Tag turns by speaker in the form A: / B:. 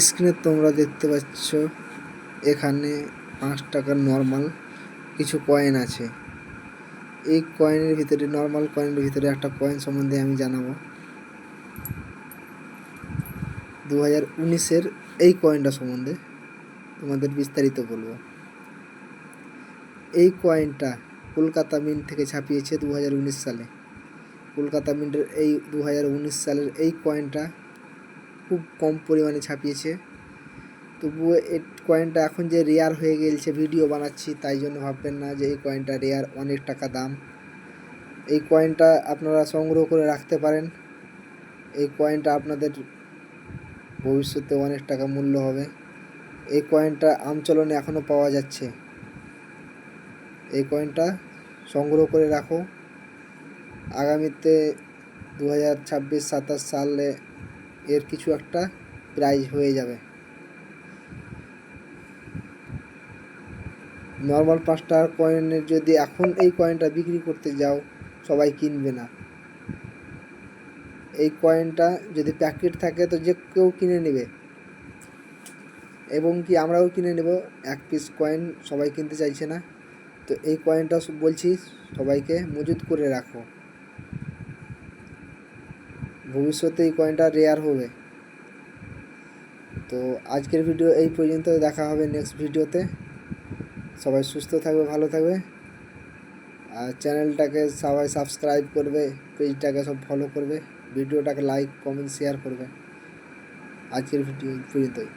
A: স্ক্রিনে তোমরা দেখতে পাচ্ছ, এখানে পাঁচ টাকার নর্মাল কিছু কয়েন আছে। এই কয়েনের ভিতরে নর্মাল কয়েনের ভিতরে একটা কয়েন সম্বন্ধে আমি জানাব। দু হাজার উনিশের এই কয়েনটা সম্বন্ধে তোমাদের বিস্তারিত বলব। এই কয়েনটা কলকাতা মিন্ট থেকে ছাপিয়েছে দু হাজার উনিশ সালে। কলকাতা মিন্টের এই দু হাজার উনিশ সালের এই কয়েনটা খুব কম পরিমাণে ছাপিয়েছে। তবুও এই কয়েনটা এখন যে রেয়ার হয়ে গেছে ভিডিও বানাচ্ছি, তাই জন্য ভাববেন না যে এই কয়েনটা রেয়ার অনেক টাকা দাম। এই কয়েনটা আপনারা সংগ্রহ করে রাখতে পারেন। এই কয়েনটা আপনাদের ভবিষ্যতে অনেক টাকা মূল্য হবে। এই কয়েনটা আমচলনে এখনও পাওয়া যাচ্ছে। এই কয়েনটা সংগ্রহ করে রাখো। আগামীতে দু হাজার ছাব্বিশ সাতাশ সালে এর কিছু একটা প্রাইজ হয়ে যাবে। নর্মাল পাঁচ টাকার কয়েনের যদি এখন এই কয়েনটা বিক্রি করতে যাও, সবাই কিনবে না। এই কয়েনটা যদি প্যাকেট থাকে তো যে কেউ কিনে নেবে। এবং কি আমরাও কিনে নেব, এক পিস কয়েন সবাই কিনতে চাইছে না। তো এই কয়েনটা বলছি, সবাইকে মজুত করে রাখো। ভবিষ্যতে এই কয়েনটা রেয়ার হবে। তো আজকের ভিডিও এই পর্যন্ত দেখা হবে নেক্সট ভিডিওতে সবাই সুস্থ থাকবে, ভালো থাকবে। আর চ্যানেলটাকে সবাই সাবস্ক্রাইব করবে পেজটাকে সব ফলো করবে। ভিডিওটাকে লাইক কমেন্ট শেয়ার করবে। আজকের ভিডিও পর্যন্তই।